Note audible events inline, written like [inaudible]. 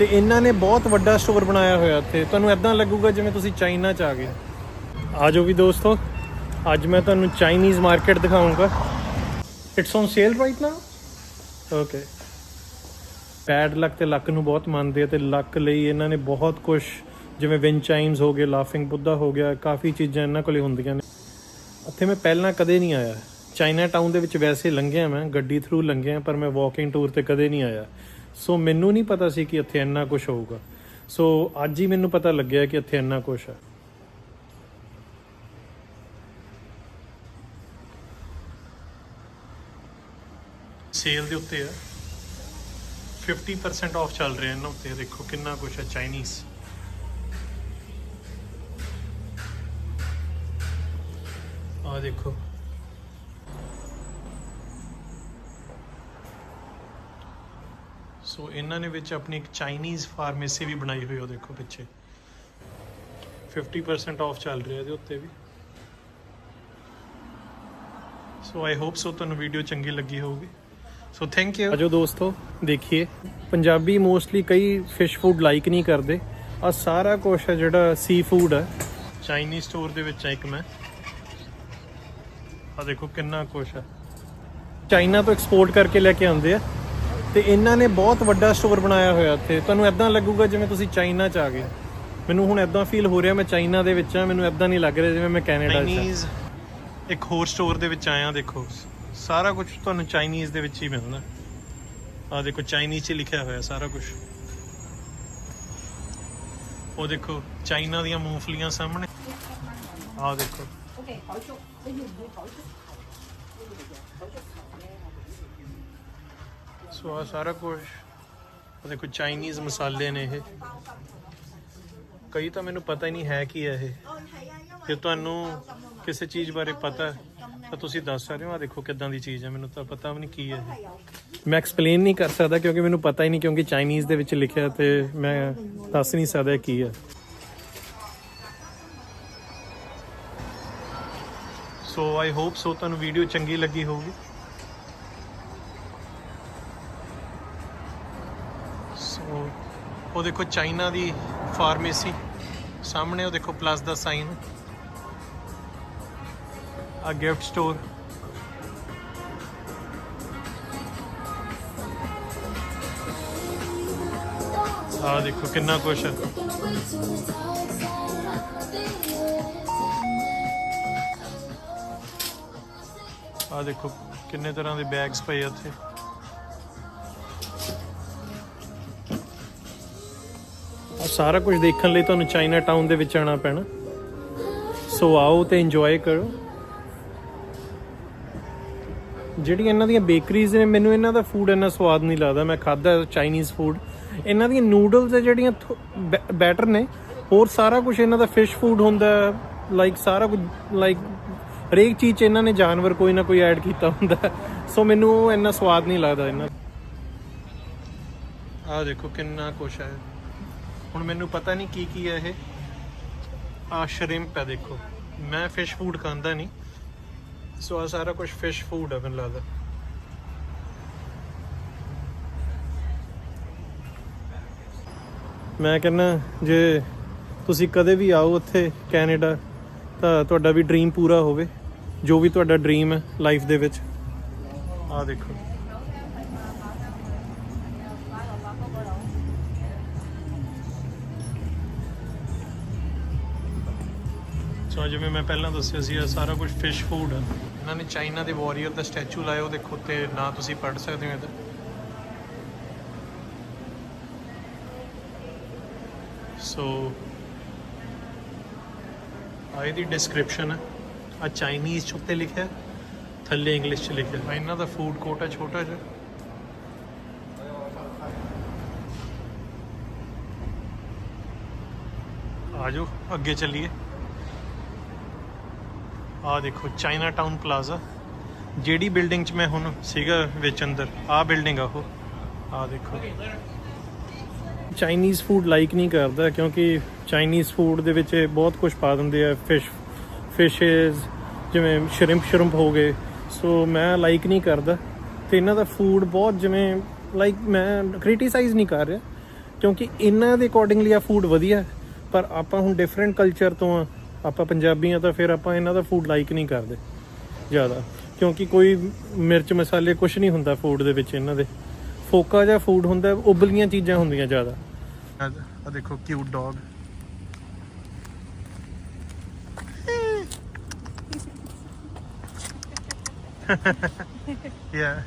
ਤੇ ਇਹਨਾਂ ਨੇ ਬਹੁਤ ਵੱਡਾ ਸਟੋਰ ਬਣਾਇਆ ਹੋਇਆ ਇੱਥੇ। ਤੁਹਾਨੂੰ ਐਦਾਂ ਲੱਗੂਗਾ ਜਿਵੇਂ ਤੁਸੀਂ ਚਾਈਨਾ ਚ ਆ ਗਏ। ਆ ਜਾਓ ਵੀ ਦੋਸਤੋ, ਅੱਜ ਮੈਂ ਤੁਹਾਨੂੰ Chinese market ਦਿਖਾਉਂਗਾ। It's on sale right now okay pad ਲੱਕ ਤੇ ਲੱਕ ਨੂੰ ਬਹੁਤ ਮੰਨਦੇ ਆ ਤੇ ਲੱਕ ਲਈ ਇਹਨਾਂ ਨੇ ਬਹੁਤ ਕੁਝ ਜਿਵੇਂ ਵਿਨ ਚਾਈਮਸ ਹੋ ਗਏ ਲਾਫਿੰਗ ਬੁੱਧਾ ਹੋ ਗਿਆ, ਕਾਫੀ ਚੀਜ਼ਾਂ ਇਹਨਾਂ ਕੋਲੇ ਹੁੰਦੀਆਂ ਨੇ। ਇੱਥੇ ਮੈਂ ਪਹਿਲਾਂ ਕਦੇ ਨਹੀਂ ਆਇਆ। ਚਾਈਨਾ ਟਾਊਨ ਦੇ ਵਿੱਚ ਵੈਸੇ ਲੰਘਿਆ ਮੈਂ, ਗੱਡੀ ਥਰੂ ਲੰਘਿਆ, ਪਰ ਮੈਂ ਵਾਕਿੰਗ ਟੂਰ ਤੇ ਕਦੇ ਨਹੀਂ ਆਇਆ। ਸੋ ਮੈਨੂੰ ਨਹੀਂ ਪਤਾ ਸੀ ਕਿ ਇੱਥੇ ਇੰਨਾ ਕੁਝ ਹੋਊਗਾ। ਸੋ ਅੱਜ ਹੀ ਮੈਨੂੰ ਪਤਾ ਲੱਗਿਆ ਕਿ ਇੱਥੇ ਇੰਨਾ ਕੁਝ ਹੈ। ਸੇਲ ਦੇ ਉੱਤੇ ਆ 50% ਆਫ ਚੱਲ ਰਿਹਾ ਇਹਨਾਂ ਉੱਤੇ। ਦੇਖੋ ਕਿੰਨਾ ਕੁਝ ਹੈ ਚਾਈਨੀਜ਼ ਆ ਦੇਖੋ। ਸੋ ਇਹਨਾਂ ਨੇ ਵਿੱਚ ਆਪਣੀ ਇੱਕ ਚਾਈਨੀਜ਼ ਫਾਰਮੇਸੀ ਵੀ ਬਣਾਈ ਹੋਈ ਉਹ ਦੇਖੋ ਪਿੱਛੇ। 50% ਆਫ ਚੱਲ ਰਿਹਾ ਇਹਦੇ ਉੱਤੇ ਵੀ। ਸੋ ਆਈ ਹੋਪ ਸੋ ਤੁਹਾਨੂੰ ਵੀਡੀਓ ਚੰਗੀ ਲੱਗੀ ਹੋਊਗੀ। ਸੋ ਥੈਂਕ ਯੂ ਅਜੋ ਦੋਸਤੋ ਦੇਖੀਏ। ਪੰਜਾਬੀ ਮੋਸਟਲੀ ਕਈ ਫਿਸ਼ ਫੂਡ ਲਾਈਕ ਨਹੀਂ ਕਰਦੇ। ਆ ਸਾਰਾ ਕੁਝ ਹੈ ਜਿਹੜਾ ਸੀ ਫੂਡ ਹੈ ਚਾਈਨੀਜ਼ ਸਟੋਰ ਦੇ ਵਿੱਚ ਹੈ ਇੱਕ ਮੈਂ। ਆ ਦੇਖੋ ਕਿੰਨਾ ਕੁਝ ਹੈ ਚਾਈਨਾ ਤੋਂ ਐਕਸਪੋਰਟ ਕਰਕੇ ਲੈ ਕੇ ਆਉਂਦੇ ਆ। ਤੇ ਇਹਨਾਂ ਨੇ ਬਹੁਤ ਵੱਡਾ ਸਟੋਰ ਬਣਾਇਆ ਹੋਇਆ ਇੱਥੇ। ਤੁਹਾਨੂੰ ਐਦਾਂ ਲੱਗੂਗਾ ਜਿਵੇਂ ਤੁਸੀਂ ਚਾਈਨਾ ਚ ਆ ਗਏ। ਮੈਨੂੰ ਹੁਣ ਐਦਾਂ ਫੀਲ ਹੋ ਰਿਹਾ ਮੈਂ ਚਾਈਨਾ ਦੇ ਵਿੱਚ ਆ ਮੈਨੂੰ ਐਦਾਂ ਨਹੀਂ ਲੱਗ ਰਿਹਾ ਜਿਵੇਂ ਮੈਂ ਕੈਨੇਡਾ ਚ ਆ ਇੱਕ ਹੋਰ ਸਟੋਰ ਦੇ ਵਿੱਚ ਆਇਆ, ਦੇਖੋ। ਸਾਰਾ ਕੁਝ ਤੁਹਾਨੂੰ ਚਾਈਨੀਜ਼ ਦੇ ਵਿੱਚ ਹੀ ਮਿਲਣਾ। ਆ ਦੇਖੋ ਚਾਈਨੀਜ਼ 'ਚ ਲਿਖਿਆ ਹੋਇਆ ਸਾਰਾ ਕੁਝ ਉਹ ਦੇਖੋ ਚਾਈਨਾ ਦੀਆਂ ਮੂੰਗਫਲੀਆਂ ਸਾਹਮਣੇ। ਆ ਦੇਖੋ। ਸੋ ਆ ਸਾਰਾ ਕੁਝ ਉਹ ਦੇਖੋ ਚਾਈਨੀਜ਼ ਮਸਾਲੇ ਨੇ ਇਹ। ਕਈ ਤਾਂ ਮੈਨੂੰ ਪਤਾ ਹੀ ਨਹੀਂ ਹੈ ਕੀ ਹੈ ਇਹ। ਜੇ ਤੁਹਾਨੂੰ ਕਿਸੇ ਚੀਜ਼ ਬਾਰੇ ਪਤਾ ਤਾਂ ਤੁਸੀਂ ਦੱਸ ਸਕਦੇ ਹੋ ਆ ਦੇਖੋ ਕਿੱਦਾਂ ਦੀ ਚੀਜ਼ ਹੈ। ਮੈਨੂੰ ਤਾਂ ਪਤਾ ਵੀ ਨਹੀਂ ਕੀ ਹੈ ਇਹ। ਮੈਂ ਐਕਸਪਲੇਨ ਨਹੀਂ ਕਰ ਸਕਦਾ ਕਿਉਂਕਿ ਮੈਨੂੰ ਪਤਾ ਹੀ ਨਹੀਂ, ਕਿਉਂਕਿ ਚਾਈਨੀਜ਼ ਦੇ ਵਿੱਚ ਲਿਖਿਆ ਤੇ ਮੈਂ ਦੱਸ ਨਹੀਂ ਸਕਦਾ ਕੀ ਹੈ। ਸੋ ਆਈ ਹੋਪ ਸੋ ਤੁਹਾਨੂੰ ਵੀਡੀਓ ਚੰਗੀ ਲੱਗੀ ਹੋਊਗੀ। ਉਹ ਦੇਖੋ ਚਾਈਨਾ ਦੀ ਫਾਰਮੇਸੀ। ਸਾਹਮਣੇ ਉਹ ਦੇਖੋ ਪਲੱਸ ਦਾ ਸਾਈਨ ਆ ਗਿਫਟ ਸਟੋਰ ਆ ਦੇਖੋ ਕਿੰਨਾ ਕੁਛ ਹੈ ਆ ਦੇਖੋ ਕਿੰਨੇ ਤਰ੍ਹਾਂ ਦੇ ਬੈਗਸ ਪਏ ਆ ਇੱਥੇ ਸਾਰਾ ਕੁਝ ਦੇਖਣ ਲਈ ਤੁਹਾਨੂੰ ਚਾਈਨਾ ਟਾਊਨ ਦੇ ਵਿੱਚ ਆਉਣਾ ਪੈਣਾ। ਸੋ ਆਓ ਤੇ ਇੰਜੋਏ ਕਰੋ। ਜਿਹੜੀਆਂ ਇਹਨਾਂ ਦੀਆਂ ਬੇਕਰੀਜ਼ ਨੇ, ਮੈਨੂੰ ਇਹਨਾਂ ਦਾ ਫੂਡ ਇੰਨਾ ਸਵਾਦ ਨਹੀਂ ਲੱਗਦਾ। ਮੈਂ ਖਾਦਾ ਚਾਈਨੀਜ਼ ਫੂਡ ਇਹਨਾਂ ਦੀਆਂ ਨੂਡਲਸ ਹੈ ਜਿਹੜੀਆਂ ਬੈਟਰ ਨੇ। ਹੋਰ ਸਾਰਾ ਕੁਝ ਇਹਨਾਂ ਦਾ ਫਿਸ਼ ਫੂਡ ਹੁੰਦਾ। ਲਾਈਕ ਸਾਰਾ ਕੁਝ ਲਾਈਕ ਹਰੇਕ ਚੀਜ਼ 'ਚ ਇਹਨਾਂ ਨੇ ਜਾਨਵਰ ਕੋਈ ਨਾ ਕੋਈ ਐਡ ਕੀਤਾ ਹੁੰਦਾ। ਸੋ ਮੈਨੂੰ ਉਹ ਇੰਨਾ ਸਵਾਦ ਨਹੀਂ ਲੱਗਦਾ ਇਹਨਾਂ ਆ ਦੇਖੋ ਕਿੰਨਾ ਕੁਛ ਹੈ। ਹੁਣ ਮੈਨੂੰ ਪਤਾ ਨਹੀਂ ਕੀ ਕੀ ਹੈ ਇਹ। ਆ ਸ਼ਰਿੰਪ ਹੈ ਦੇਖੋ। ਮੈਂ ਫਿਸ਼ ਫੂਡ ਖਾਂਦਾ ਨਹੀਂ। ਸੋ ਆ ਸਾਰਾ ਕੁਝ ਫਿਸ਼ ਫੂਡ ਹੈ ਮੈਨੂੰ ਲੱਗਦਾ। ਮੈਂ ਕਹਿੰਦਾ, ਜੇ ਤੁਸੀਂ ਕਦੇ ਵੀ ਆਓ ਉੱਥੇ ਕੈਨੇਡਾ, ਤਾਂ ਤੁਹਾਡਾ ਵੀ ਡ੍ਰੀਮ ਪੂਰਾ ਹੋਵੇ। ਜੋ ਵੀ ਤੁਹਾਡਾ ਡ੍ਰੀਮ ਹੈ ਲਾਈਫ ਦੇ ਵਿੱਚ। ਆ ਦੇਖੋ। ਸੋ ਜਿਵੇਂ ਮੈਂ ਪਹਿਲਾਂ ਦੱਸਿਆ ਸੀ, ਇਹ ਸਾਰਾ ਕੁਝ ਫਿਸ਼ ਫੂਡ ਹੈ ਇਹਨਾਂ ਨੇ ਚਾਈਨਾ ਦੇ ਵਾਰੀਅਰ ਦਾ ਸਟੈਚੂ ਲਾਇਆ, ਉਹ ਦੇਖੋ ਤੇ ਨਾ ਤੁਸੀਂ ਪੜ ਸਕਦੇ ਹੋ ਇਹਦਾ। ਸੋ ਆ ਇਹਦੀ ਡਿਸਕ੍ਰਿਪਸ਼ਨ ਹੈ ਆ ਚਾਈਨੀਜ਼ ਚ ਉੱਤੇ ਲਿਖਿਆ, ਥੱਲੇ ਇੰਗਲਿਸ਼ ਚ ਲਿਖਿਆ। ਇਹਨਾਂ ਦਾ ਫੂਡ ਕੋਰਟ ਹੈ ਛੋਟਾ ਜਿਹਾ। ਆਜੋ ਅੱਗੇ ਚੱਲੀਏ। ਆ ਦੇਖੋ ਚਾਈਨਾ ਟਾਊਨ ਪਲਾਜ਼ਾ ਜਿਹੜੀ ਬਿਲਡਿੰਗ 'ਚ ਮੈਂ ਹੁਣ ਸੀਗਾ ਵਿੱਚ ਅੰਦਰ ਆ ਬਿਲਡਿੰਗ ਆ ਉਹ। ਆ ਦੇਖੋ। ਚਾਈਨੀਜ਼ ਫੂਡ ਲਾਈਕ ਨਹੀਂ ਕਰਦਾ, ਕਿਉਂਕਿ ਚਾਈਨੀਜ਼ ਫੂਡ ਦੇ ਵਿੱਚ ਬਹੁਤ ਕੁਝ ਪਾ ਦਿੰਦੇ ਆ ਫਿਸ਼ ਫਿਸ਼ਸ ਜਿਵੇਂ ਸ਼ਰਿੰਪ ਸ਼ਰਿੰਪ ਹੋ ਗਏ। ਸੋ ਮੈਂ ਲਾਈਕ ਨਹੀਂ ਕਰਦਾ। ਤੇ ਇਹਨਾਂ ਦਾ ਫੂਡ ਬਹੁਤ ਜਿਵੇਂ ਲਾਈਕ ਮੈਂ ਕ੍ਰਿਟਿਸਾਈਜ਼ ਨਹੀਂ ਕਰ ਰਿਹਾ, ਕਿਉਂਕਿ ਇਹਨਾਂ ਦੇ ਅਕੋਰਡਿੰਗਲੀ ਆ ਫੂਡ ਵਧੀਆ, ਪਰ ਆਪਾਂ ਹੁਣ ਡਿਫਰੈਂਟ ਕਲਚਰ ਤੋਂ ਆ ਆਪਾਂ ਪੰਜਾਬੀ ਆ ਤਾਂ ਫਿਰ ਆਪਾਂ ਇਹਨਾਂ ਦਾ ਫੂਡ ਲਾਈਕ ਨਹੀਂ ਕਰਦੇ ਜ਼ਿਆਦਾ। ਕਿਉਂਕਿ ਕੋਈ ਮਿਰਚ ਮਸਾਲੇ ਕੁਝ ਨਹੀਂ ਹੁੰਦਾ ਫੂਡ ਦੇ ਵਿੱਚ ਇਹਨਾਂ ਦੇ। ਫੋਕਾ ਜਿਹਾ ਫੂਡ ਹੁੰਦਾ ਉਬਲੀਆਂ ਚੀਜ਼ਾਂ ਹੁੰਦੀਆਂ ਜ਼ਿਆਦਾ। ਆ ਦੇਖੋ ਕਿਊਟ ਡੌਗ [laughs] yeah